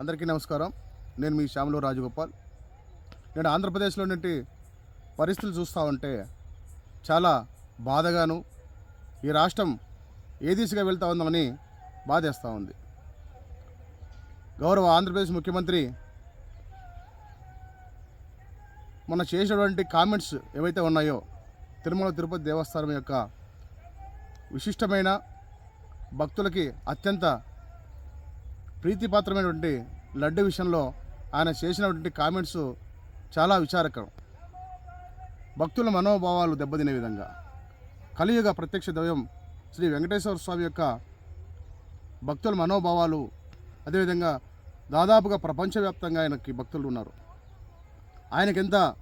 అందరికీ నమస్కారం. నేను మీ శ్యామలో రాజగోపాల్. నేను ఆంధ్రప్రదేశ్లో నుండి పరిస్థితులు చూస్తూ ఉంటే చాలా బాధగాను ఈ రాష్ట్రం ఏ దిశగా వెళ్తా ఉందని బాధేస్తూ ఉంది. గౌరవ ఆంధ్రప్రదేశ్ ముఖ్యమంత్రి మొన్న చేసినటువంటి కామెంట్స్ ఏవైతే ఉన్నాయో తిరుమల తిరుపతి దేవస్థానం యొక్క విశిష్టమైన భక్తులకి అత్యంత ప్రీతిపాత్రమైనటువంటి లడ్డు విషయంలో ఆయన చేసినటువంటి కామెంట్స్ చాలా విచారకరం. భక్తుల మనోభావాలు దెబ్బతినే విధంగా. కలియుగ ప్రత్యక్ష దైవం శ్రీ వెంకటేశ్వర స్వామి యొక్క భక్తుల మనోభావాలు అదేవిధంగా దాదాపుగా ప్రపంచవ్యాప్తంగా ఆయనకి భక్తులు ఉన్నారు. ఆయనకెంత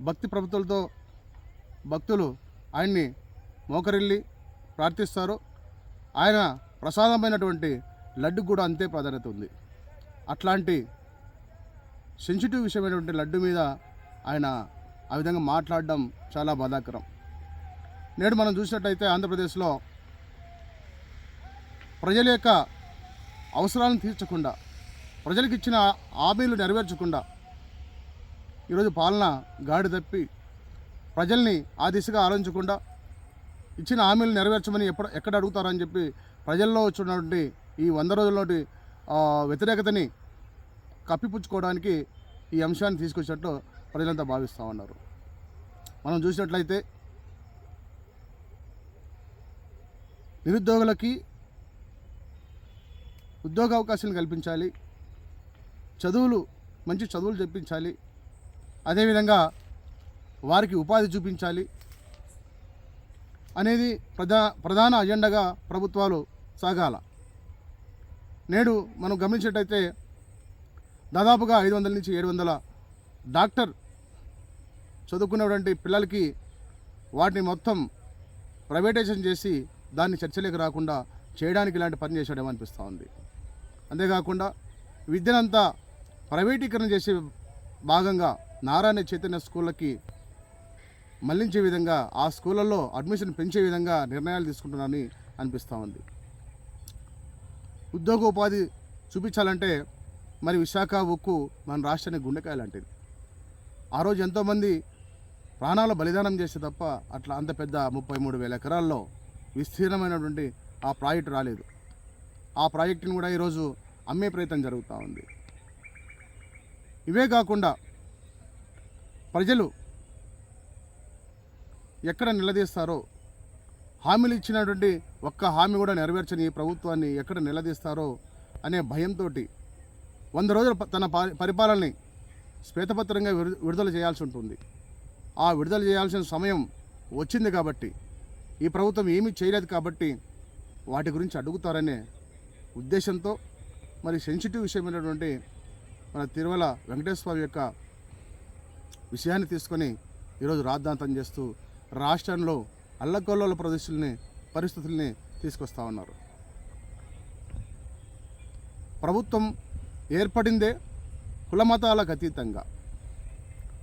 భక్తి ప్రభుత్వాలతో భక్తులు ఆయన్ని మోకరిల్లి ప్రార్థిస్తారు ఆయన ప్రసాదమైనటువంటి లడ్డు కూడా అంతే ప్రాధాన్యత ఉంది. అట్లాంటి సెన్సిటివ్ విషయమైనటువంటి లడ్డు మీద ఆయన ఆ విధంగా మాట్లాడడం చాలా బాధాకరం. నేడు మనం చూసినట్టయితే ఆంధ్రప్రదేశ్లో ప్రజల యొక్క అవసరాలను తీర్చకుండా ప్రజలకు ఇచ్చిన హామీలు నెరవేర్చకుండా ఈరోజు పాలన గాడి తప్పి ప్రజల్ని ఆ దిశగా ఆలోచించకుండా ఇచ్చిన హామీలు నెరవేర్చమని ఎప్పుడు ఎక్కడ అడుగుతారని చెప్పి ప్రజల్లో వచ్చినటువంటి ఈ వంద రోజులలోటి వ్యతిరేకతని కప్పిపుచ్చుకోవడానికి ఈ అంశాన్ని తీసుకొచ్చినట్టు ప్రజలంతా భావిస్తూ ఉన్నారు. మనం చూసినట్లయితే నిరుద్యోగులకి ఉద్యోగ అవకాశాలు కల్పించాలి చదువులు మంచి చదువులు చెప్పించాలి అదేవిధంగా వారికి ఉపాధి చూపించాలి అనేది ప్రధా ప్రధాన అజెండాగా ప్రభుత్వాలు సాగాల. నేడు మనం గమనించినట్టయితే దాదాపుగా ఐదు వందల నుంచి ఏడు వందల డాక్టర్ చదువుకున్నటువంటి పిల్లలకి వాటిని మొత్తం ప్రైవేటైజేషన్ చేసి దాన్ని చర్చలేక రాకుండా చేయడానికి ఇలాంటి పని చేశాడేమో అనిపిస్తూ ఉంది. అంతేకాకుండా విద్యనంతా ప్రైవేటీకరణ చేసే భాగంగా నారాయణ చైతన్య స్కూళ్ళకి మళ్ళించే విధంగా ఆ స్కూళ్ళల్లో అడ్మిషన్ పెంచే విధంగా నిర్ణయాలు తీసుకుంటున్నారని అనిపిస్తూ ఉంది. ఉద్యోగ ఉపాధి చూపించాలంటే మరి విశాఖ ఉక్కు మన రాష్ట్రానికి గుండెకాయ లాంటిది. ఆ రోజు ఎంతోమంది ప్రాణాలు బలిదానం చేస్తే తప్ప అట్లా అంత పెద్ద ముప్పై మూడు వేల ఎకరాల్లో విస్తీర్ణమైనటువంటి ఆ ప్రాజెక్టు రాలేదు. ఆ ప్రాజెక్టుని కూడా ఈరోజు అమ్మే ప్రయత్నం జరుగుతూ ఉంది. ఇవే కాకుండా ప్రజలు ఎక్కడ నిలదీస్తారో హామీలు ఇచ్చినటువంటి ఒక్క హామీ కూడా నెరవేర్చని ఈ ప్రభుత్వాన్ని ఎక్కడ నిలదీస్తారో అనే భయంతో వంద రోజులు తన ప- పరిపాలనని శ్వేతపత్రంగా విడుదల చేయాల్సి ఉంటుంది. ఆ విడుదల చేయాల్సిన సమయం వచ్చింది కాబట్టి ఈ ప్రభుత్వం ఏమీ చేయలేదు కాబట్టి వాటి గురించి అడుగుతారనే ఉద్దేశంతో మరి సెన్సిటివ్ విషయమైనటువంటి మన తిరుమల వెంకటేశ్వర స్వామి యొక్క విషయాన్ని తీసుకొని ఈరోజు రాద్ధాంతం చేస్తూ రాష్ట్రంలో అల్లకొల్లోల ప్రదేశాలని పరిస్థితుల్ని తీసుకొస్తా ఉన్నారు. ప్రభుత్వం ఏర్పడిందే కులమతాలకు అతీతంగా.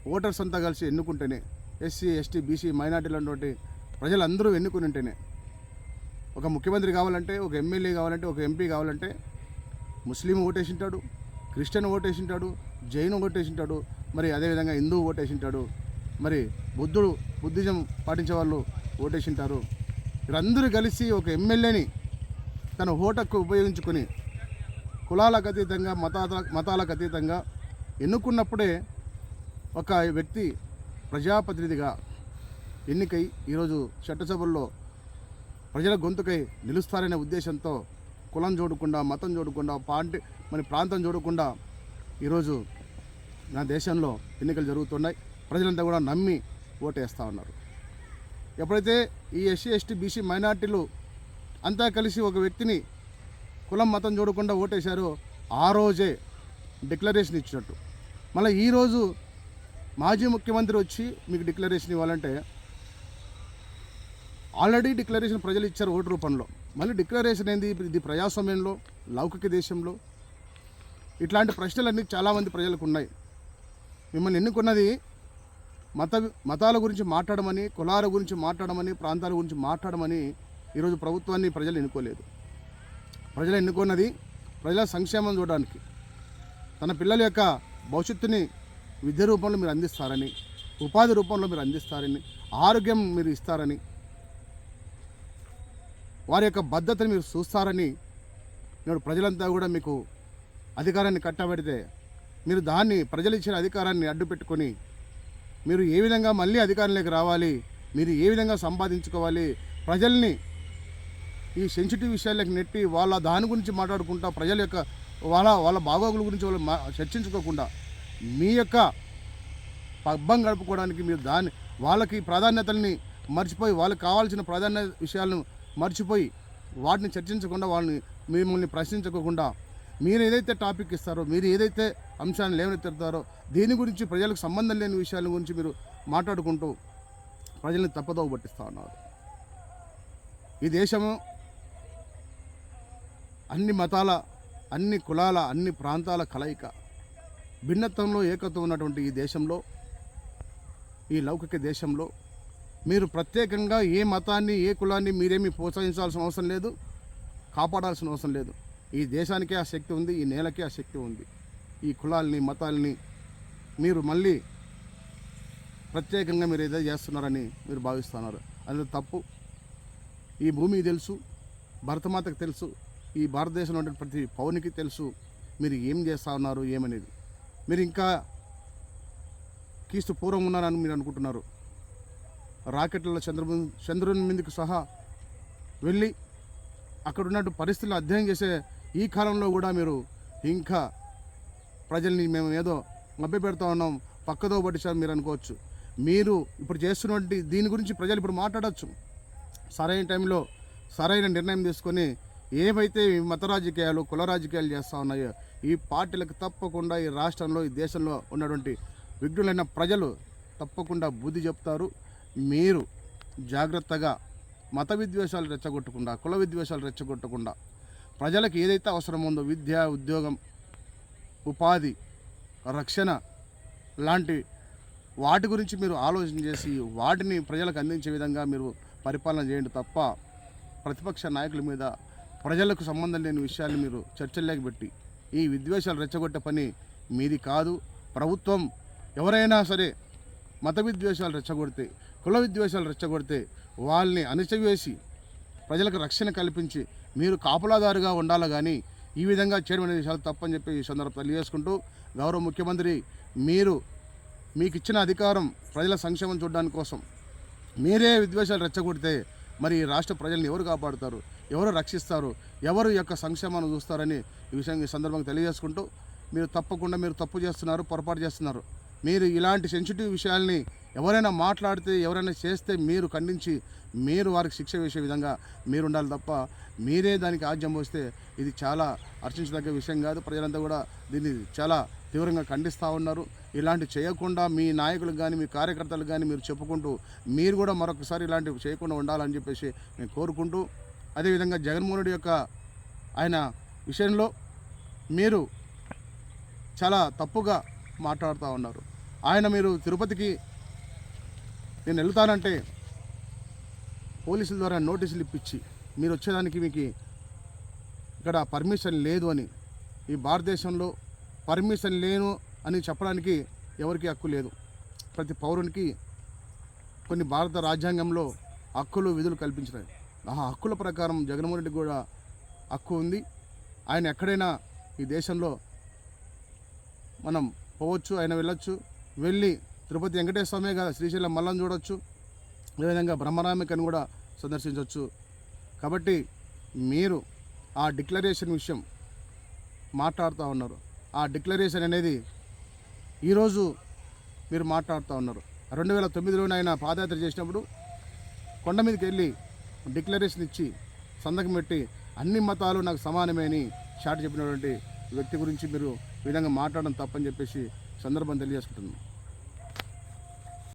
ఓటర్స్ అంతా కలిసి ఎన్నుకుంటేనే ఎస్సీ ఎస్టీ బీసీ మైనార్టీలు ప్రజలందరూ ఎన్నుకుని ఉంటేనే ఒక ముఖ్యమంత్రి కావాలంటే ఒక ఎమ్మెల్యే కావాలంటే ఒక ఎంపీ కావాలంటే ముస్లిం ఓటేసింటాడు క్రిస్టియన్ ఓటేసింటాడు జైన్ ఓటేసింటాడు మరి అదేవిధంగా హిందూ ఓటేసింటాడు. మరి బుద్ధుడు బుద్ధిజం పాటించే వాళ్ళు ఓటేసింటారు. వీరందరూ కలిసి ఒక ఎమ్మెల్యేని తన ఓటకు ఉపయోగించుకొని కులాలకు అతీతంగా మతాల మతాలకు అతీతంగా ఎన్నుకున్నప్పుడే ఒక వ్యక్తి ప్రజాప్రతినిధిగా ఎన్నికై ఈరోజు చట్టసభల్లో ప్రజల గొంతుకై నిలుస్తారనే ఉద్దేశంతో కులం చూడకుండా మతం చూడకుండా పాంటి మన ప్రాంతం చూడకుండా ఈరోజు నా దేశంలో ఎన్నికలు జరుగుతున్నాయి. ప్రజలంతా కూడా నమ్మి ఓటేస్తూ ఉన్నారు. ఎప్పుడైతే ఈ ఎస్సీ ఎస్టీ బీసీ మైనార్టీలు అంతా కలిసి ఒక వ్యక్తిని కులం మతం చూడకుండా ఓటేశారో ఆ రోజే డిక్లరేషన్ ఇచ్చినట్టు. మళ్ళీ ఈరోజు మాజీ ముఖ్యమంత్రి వచ్చి మీకు డిక్లరేషన్ ఇవ్వాలంటే ఆల్రెడీ డిక్లరేషన్ ప్రజలు ఇచ్చారు ఓటు రూపంలో. మళ్ళీ డిక్లరేషన్ ఏంది? ఇది ప్రజాస్వామ్యంలో లౌకిక దేశంలో. ఇట్లాంటి ప్రశ్నలన్నీ చాలామంది ప్రజలకు ఉన్నాయి. మిమ్మల్ని ఎన్నుకున్నది మత మతాల గురించి మాట్లాడమని కులాల గురించి మాట్లాడమని ప్రాంతాల గురించి మాట్లాడమని ఈరోజు ప్రభుత్వాన్ని ప్రజలు ఎన్నుకోలేదు. ప్రజలు ఎన్నుకున్నది ప్రజల సంక్షేమం చూడడానికి. తన పిల్లల యొక్క భవిష్యత్తుని విద్య రూపంలో మీరు అందిస్తారని ఉపాధి రూపంలో మీరు అందిస్తారని ఆరోగ్యం మీరు ఇస్తారని వారి యొక్క భద్రతను మీరు చూస్తారని నేడు ప్రజలంతా కూడా మీకు అధికారాన్ని కట్టబెడితే మీరు దాన్ని ప్రజలు ఇచ్చిన అధికారాన్ని అడ్డు పెట్టుకొని మీరు ఏ విధంగా మళ్ళీ అధికారంలోకి రావాలి? మీరు ఏ విధంగా సంపాదించుకోవాలి? ప్రజల్ని ఈ సెన్సిటివ్ విషయాలకు నెట్టి వాళ్ళ దాని గురించి మాట్లాడుకుంటా ప్రజల యొక్క వాళ్ళ వాళ్ళ బాగోగుల గురించి వాళ్ళు మా చర్చించుకోకుండా మీ యొక్క పబ్బం గడుపుకోవడానికి మీరు దాని వాళ్ళకి ప్రాధాన్యతల్ని మర్చిపోయి వాళ్ళకి కావాల్సిన ప్రాధాన్య విషయాలను మర్చిపోయి వాటిని చర్చించకుండా వాళ్ళని మిమ్మల్ని ప్రశ్నించకుండా మీరు ఏదైతే టాపిక్ ఇస్తారో మీరు ఏదైతే అంశాన్ని లేవనెత్తారో దీని గురించి ప్రజలకు సంబంధం లేని విషయాల గురించి మీరు మాట్లాడుకుంటూ ప్రజల్ని తప్పదోవ పట్టిస్తూ ఉన్నారు. ఈ దేశము అన్ని మతాల అన్ని కులాల అన్ని ప్రాంతాల కలయిక భిన్నత్వంలో ఏకత్వం ఉన్నటువంటి ఈ దేశంలో ఈ లౌకిక దేశంలో మీరు ప్రత్యేకంగా ఏ మతాన్ని ఏ కులాన్ని మీరేమీ ప్రోత్సహించాల్సిన అవసరం లేదు కాపాడాల్సిన అవసరం లేదు. ఈ దేశానికే ఆ శక్తి ఉంది ఈ నేలకే ఆ శక్తి ఉంది. ఈ కులాల్ని మతాల్ని మీరు మళ్ళీ ప్రత్యేకంగా మీరు ఏదో చేస్తున్నారని మీరు భావిస్తున్నారు. అది తప్పు. ఈ భూమికి తెలుసు భరతమాతకు తెలుసు ఈ భారతదేశంలో ఉండే ప్రతి పౌరునికి తెలుసు మీరు ఏం చేస్తా ఉన్నారు ఏమనేది. మీరు ఇంకా కీస్తు పూర్వం ఉన్నారని మీరు అనుకుంటున్నారు. రాకెట్లలో చంద్రబు చంద్రుని మీదకు సహా వెళ్ళి అక్కడ ఉన్నట్టు పరిస్థితులు అధ్యయనం చేసే ఈ కాలంలో కూడా మీరు ఇంకా ప్రజల్ని మేము ఏదో మభ్య పెడతా ఉన్నాం పక్కదో పట్టించారు మీరు అనుకోవచ్చు. మీరు ఇప్పుడు చేస్తున్నటువంటి దీని గురించి ప్రజలు ఇప్పుడు మాట్లాడచ్చు. సరైన టైంలో సరైన నిర్ణయం తీసుకొని ఏవైతే ఈ మత రాజకీయాలు కుల రాజకీయాలు చేస్తూ ఉన్నాయో ఈ పార్టీలకు తప్పకుండా ఈ రాష్ట్రంలో ఈ దేశంలో ఉన్నటువంటి విఘ్నులైన ప్రజలు తప్పకుండా బుద్ధి చెప్తారు. మీరు జాగ్రత్తగా మత విద్వేషాలు రెచ్చగొట్టకుండా కుల విద్వేషాలు రెచ్చగొట్టకుండా ప్రజలకు ఏదైతే అవసరం ఉందో విద్య ఉద్యోగం ఉపాధి రక్షణ లాంటి వాటి గురించి మీరు ఆలోచన చేసి వాటిని ప్రజలకు అందించే విధంగా మీరు పరిపాలన చేయండి తప్ప ప్రతిపక్ష నాయకుల మీద ప్రజలకు సంబంధం లేని విషయాన్ని మీరు చర్చల్లోకి పెట్టి ఈ విద్వేషాలు రెచ్చగొట్టే పని మీది కాదు. ప్రభుత్వం ఎవరైనా సరే మత విద్వేషాలు రెచ్చగొడితే కుల విద్వేషాలు రెచ్చగొడితే వాళ్ళని అణచివేసి ప్రజలకు రక్షణ కల్పించి మీరు కాపులాదారుగా ఉండాలి కానీ ఈ విధంగా చేయడం అనేది చాలా తప్పని చెప్పి ఈ సందర్భం తెలియజేసుకుంటూ గౌరవ ముఖ్యమంత్రి మీరు మీకు ఇచ్చిన అధికారం ప్రజల సంక్షేమం చూడడానికి కోసం మీరే విద్వేషాలు రెచ్చగొడితే మరి ఈ రాష్ట్ర ప్రజల్ని ఎవరు కాపాడుతారు? ఎవరు రక్షిస్తారు? ఎవరు యొక్క సంక్షేమాన్ని చూస్తారని ఈ విషయం ఈ సందర్భంగా తెలియజేసుకుంటూ మీరు తప్పకుండా మీరు తప్పు చేస్తున్నారు పొరపాటు చేస్తున్నారు. మీరు ఇలాంటి సెన్సిటివ్ విషయాల్ని ఎవరైనా మాట్లాడితే ఎవరైనా చేస్తే మీరు ఖండించి మీరు వారికి శిక్ష వేసే విధంగా మీరు ఉండాలి తప్ప మీరే దానికి ఆజ్యం పోస్తే ఇది చాలా అర్చించదగ్గ విషయం కాదు. ప్రజలంతా కూడా దీన్ని చాలా తీవ్రంగా ఖండిస్తూ ఉన్నారు. ఇలాంటి చేయకుండా మీ నాయకులకు కానీ మీ కార్యకర్తలకు కానీ మీరు చెప్పుకుంటూ మీరు కూడా మరొకసారి ఇలాంటివి చేయకుండా ఉండాలని చెప్పేసి మేము కోరుకుంటూ అదేవిధంగా జగన్మోహన్ రెడ్డి యొక్క ఆయన విషయంలో మీరు చాలా తప్పుగా మాట్లాడుతూ ఉన్నారు. ఆయన మీరు తిరుపతికి నేను వెళ్తానంటే పోలీసుల ద్వారా నోటీసులు ఇప్పించి మీరు వచ్చేదానికి మీకు ఇక్కడ పర్మిషన్ లేదు అని ఈ భారతదేశంలో పర్మిషన్ లేను అని చెప్పడానికి ఎవరికి హక్కు లేదు. ప్రతి పౌరునికి కొన్ని భారత రాజ్యాంగంలో హక్కులు విధులు కల్పించినాయి ఆ హక్కుల ప్రకారం జగన్మోహన్ రెడ్డి కూడా హక్కు ఉంది. ఆయన ఎక్కడైనా ఈ దేశంలో మనం పోవచ్చు ఆయన వెళ్ళొచ్చు వెళ్ళి తిరుపతి వెంకటేశ్వర స్వామి కదా శ్రీశైలం మల్లం చూడొచ్చు. అదేవిధంగా బ్రహ్మరామికను కూడా సందర్శించవచ్చు కాబట్టి మీరు ఆ డిక్లరేషన్ విషయం మాట్లాడుతూ ఉన్నారు. ఆ డిక్లరేషన్ అనేది ఈరోజు మీరు మాట్లాడుతూ ఉన్నారు. రెండు వేల తొమ్మిదిలోనే ఆయన పాదయాత్ర చేసినప్పుడు కొండ మీదకి వెళ్ళి డిక్లరేషన్ ఇచ్చి సంతకం పెట్టి అన్ని మతాలు నాకు సమానమే అని షాట్ చెప్పినటువంటి వ్యక్తి గురించి మీరు ఈ విధంగా మాట్లాడడం తప్పని చెప్పేసి సందర్భం తెలియజేసుకుంటున్నాను